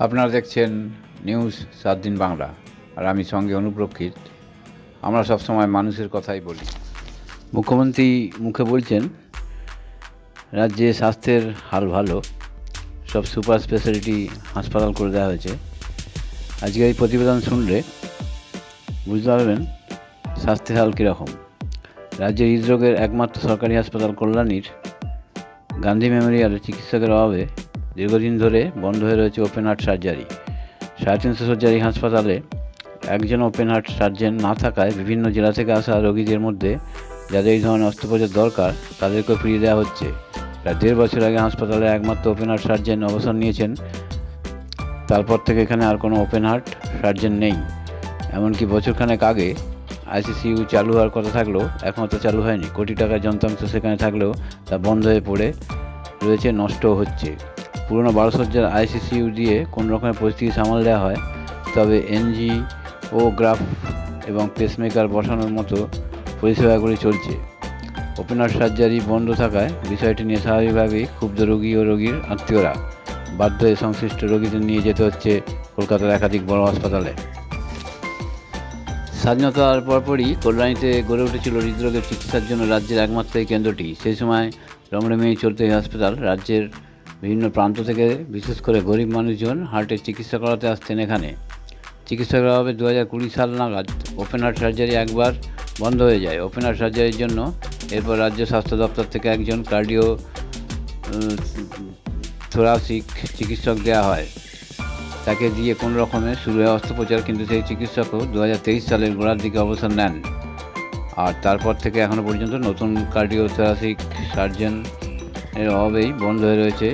আপনারা দেখছেন নিউজ সাত দিন বাংলা। আর আমি সঙ্গে অনুপ্রক্ষিত। আমরা সবসময় মানুষের কথাই বলি। মুখ্যমন্ত্রী মুখে বলছেন, রাজ্যে স্বাস্থ্যের হাল ভালো, সব সুপার স্পেশালিটি হাসপাতাল করে দেওয়া হয়েছে। আজকে এই প্রতিবেদন শুনলে বুঝতে পারবেন স্বাস্থ্যের হাল কীরকম। রাজ্যের হৃদরোগের একমাত্র সরকারি হাসপাতাল কল্যাণীর গান্ধী মেমোরিয়ালে চিকিৎসকের অভাবে দীর্ঘদিন ধরে বন্ধ হয়ে রয়েছে ওপেন হার্ট সার্জারি সাড়ে তিনশো শয্যারি হাসপাতালে একজন ওপেন হার্ট সার্জন না থাকায় বিভিন্ন জেলা থেকে আসা রোগীদের মধ্যে যাদের এই ধরনের অস্ত্রোপচার দরকার, তাদেরকে ফিরিয়ে দেওয়া হচ্ছে। প্রায় দেড় বছর আগে হাসপাতালে একমাত্র ওপেন হার্ট সার্জন অবসর নিয়েছেন। তারপর থেকে এখানে আর কোনো ওপেন হার্ট সার্জেন নেই। এমনকি বছরখানেক আগে আইসিসিইউ চালু হওয়ার কথা থাকলেও এখনও তো চালু হয়নি। কোটি টাকার যন্ত্রাংশ সেখানে থাকলেও তা বন্ধ হয়ে পড়ে রয়েছে, নষ্টও হচ্ছে। পুরনো বারো সজ্জার আইসিসিইউ দিয়ে কোনো রকমের পরিস্থিতি সামাল দেওয়া হয়, তবে এনজি ও গ্রাফ এবং পেসমেকার বসানোর মতো পরিষেবাগুলি চলছে। ওপেনার সার্জারি বন্ধ থাকায় বিষয়টি নিয়ে স্বাভাবিকভাবেই ক্ষুব্ধ রোগী ও রোগীর আত্মীয়রা বাধ্য হয়ে সংশ্লিষ্ট রোগীদের নিয়ে যেতে হচ্ছে কলকাতার একাধিক বড় হাসপাতালে। স্বাধীনতার পরপরই কল্যাণীতে গড়ে উঠেছিল হৃদরোগের চিকিৎসার জন্য রাজ্যের একমাত্র এই কেন্দ্রটি। সেই সময় রমরমিয়ে চলতে এই হাসপাতাল, রাজ্যের বিভিন্ন প্রান্ত থেকে, বিশেষ করে গরিব মানুষজন হার্টের চিকিৎসা করাতে আসতেন এখানে। চিকিৎসকের অভাবে দু হাজার কুড়ি সাল নাগাদ। ওপেন হার্ট সার্জারি একবার বন্ধ হয়ে যায়। ওপেন হার্ট সার্জারির জন্য এরপর রাজ্য স্বাস্থ্য দপ্তর থেকে একজন কার্ডিও থোরাসিক চিকিৎসক দেওয়া হয়। তাকে দিয়ে কোনো রকমে শুরু হয় অস্ত্রোপচার, কিন্তু সেই চিকিৎসকও দু হাজার তেইশ সালের গোড়ার দিকে অবসর নেন। আর তারপর থেকে এখনও পর্যন্ত নতুন কার্ডিওথেরাসিক সার্জন এর অভাবেই বন্ধ হয়ে রয়েছে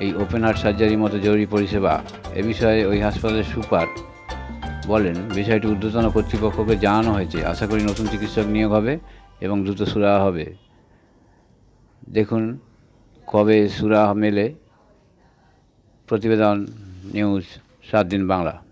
এই ওপেন হার্ট সার্জারির মতো জরুরি পরিষেবা। এ বিষয়ে ওই হাসপাতালের সুপার বলেন, বিষয়টি ঊর্ধ্বতন কর্তৃপক্ষকে জানানো হয়েছে। আশা করি নতুন চিকিৎসক নিয়োগ হবে এবং দ্রুত সুরাহা হবে। দেখুন কবে সুরাহা মেলে। প্রতিবেদন নিউজ সাত দিন বাংলা।